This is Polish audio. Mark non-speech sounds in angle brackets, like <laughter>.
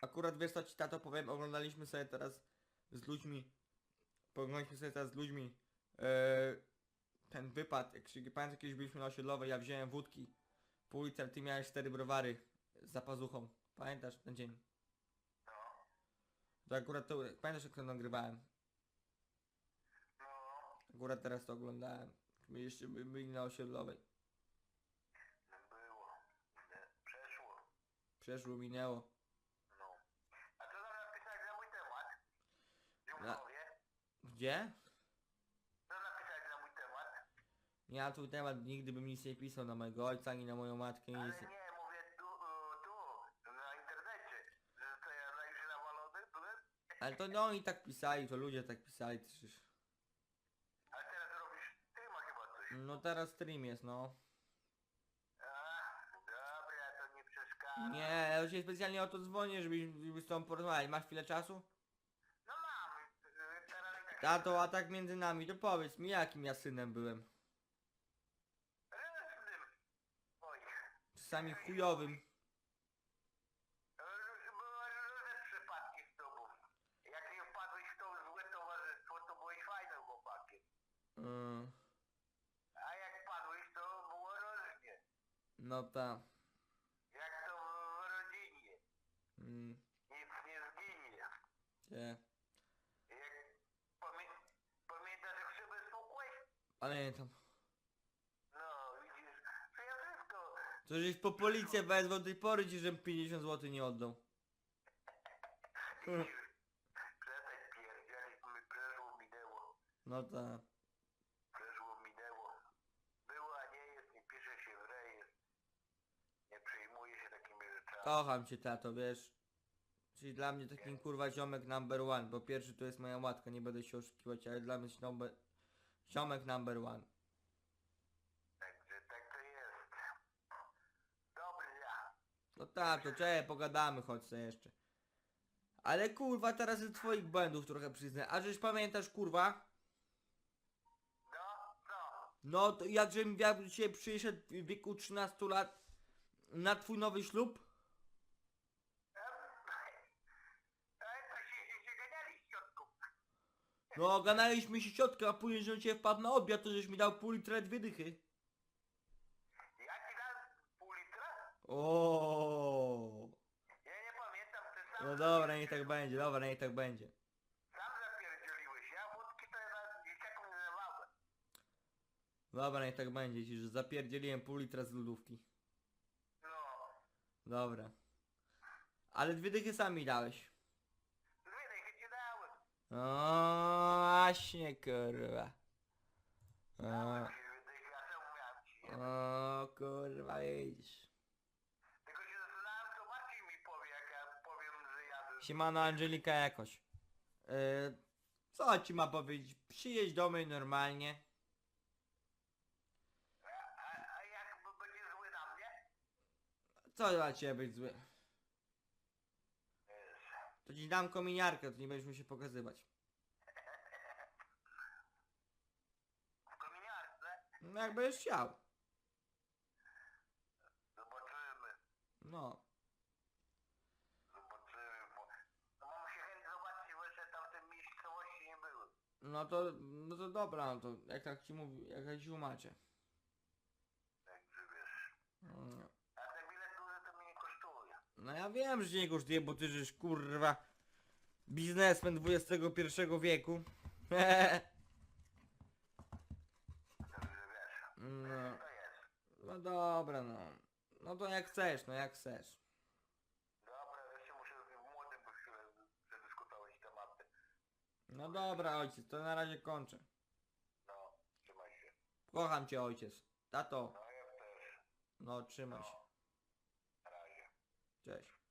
akurat wiesz co ci tato powiem, oglądaliśmy sobie teraz z ludźmi, oglądaliśmy sobie teraz z ludźmi e, ten wypad, jak się, pamiętam kiedyś byliśmy na osiedlowej, ja wziąłem wódki, pół litra, ty miałeś cztery browary za pazuchą, pamiętasz ten dzień? No, To akurat to, pamiętasz jak to nagrywałem? no, Akurat teraz to oglądałem, my jeszcze by- byli na osiedlowej, było. Przeszło. przeszło, minęło. No. A co zamiast pisać na mój temat? Na- Dziękuję. Gdzie? Co napisać na mój temat? Ja twój temat nigdy bym nic nie pisał na mojego ojca, ani na moją matkę, Ale nic. nie, mówię tu, y, tu, na internecie. Że to ja na już nawalony byłem. Ale to no oni tak pisali, to ludzie tak pisali przecież. A teraz robisz streama chyba coś. No teraz stream jest, no. A, dobra, to nie przeszkadza. Nie, ja się specjalnie o to dzwonię, żebyś żeby z tobą porozmawiać. Masz chwilę czasu? Tato, a tak między nami, to powiedz mi, jakim ja synem byłem. Różnym. Oj. Czasami chujowym. Róż- Były różne przypadki z tobą. Jak nie wpadłeś w to złe towarzystwo, to byłeś fajnym chłopakiem. Mm, A jak padłeś, to było różnie. no ta. Jak to w rodzinie. Mm, Nic nie zginie. nie. Jak pamię pamiętasz jak się wysłuchłeś? Pamiętam. No, widzisz, to ja wszystko. To żeś po policję wezwał, do tej pory ci, żebym 50 zł nie oddał. Widzisz, przestań pierdzielić, mi przeszło, minęło. No ta. Przeszło, minęło. Było, a nie jest, nie pisze się w rejestr. Nie przejmuje się takimi rzeczami. Kocham cię, tato, wiesz. Czyli dla mnie takim kurwa ziomek number one, bo pierwszy to jest moja matka, nie będę się oszukiwać, ale dla mnie jest number... ziomek number one. Także tak to jest. Dobra. No tato, czekaj, pogadamy sobie jeszcze. Ale kurwa, teraz ze twoich błędów trochę przyznę. A żeś pamiętasz kurwa? No, co? No to jakżem ja dzisiaj przyszedł w wieku 13 lat na twój nowy ślub? Ale to się, się, się ganiali z ciotką. No, ganaliśmy się ciotkę, a później, że cię wpadł na obiad, to żeś mi dał pół litra dwie dychy. Ja ci dam pół litra? O. Ja nie pamiętam, ty sam... No dobra, niech tak będzie, dobra, niech tak będzie. Sam zapierdzieliłeś. Ja wódki to ja dzieciakom nie dawałem. Dobra, niech tak będzie, ci, że zapierdzieliłem pół litra z lodówki. No. Dobra. Ale dwie dychy sami dałeś. Dwie dychy ci dałem. O, właśnie kurwa. O, ci je? o kurwa, widzisz. Tylko się zastanawiam, co Marcin mi powie, jak ja powiem, że jadę. Siemano Angelika jakoś. Yy, co ci ma powiedzieć? Przyjedź do mnie normalnie. A, a, a jak b- będzie zły na mnie? Co dla ciebie być zły? To ci dam kominiarkę, to nie będziesz mu się pokazywać. w kominiarce No jak będziesz chciał. zobaczymy. No. Zobaczymy, bo... No mam się chęć zobaczyć, bo jeszcze tam w tym miejscowości nie były. No to, no to dobra, no to jak tak ci mówi, jak ja ci tłumaczę. Także wiesz. No. A ten bilet duży to mnie nie kosztuje. No ja wiem, że nie kosztuje, bo ty żeś kurwa biznesmen XXI wieku. <laughs> No. No dobra, no. No to jak chcesz, no jak chcesz. Dobra, jeszcze muszę z młodym bo chwilę przedyskutować tematy. No dobra ojciec, to na razie kończę. No, trzymaj się. Kocham cię ojciec. Tato, No ja też. no trzymaj się. No, na razie. Cześć.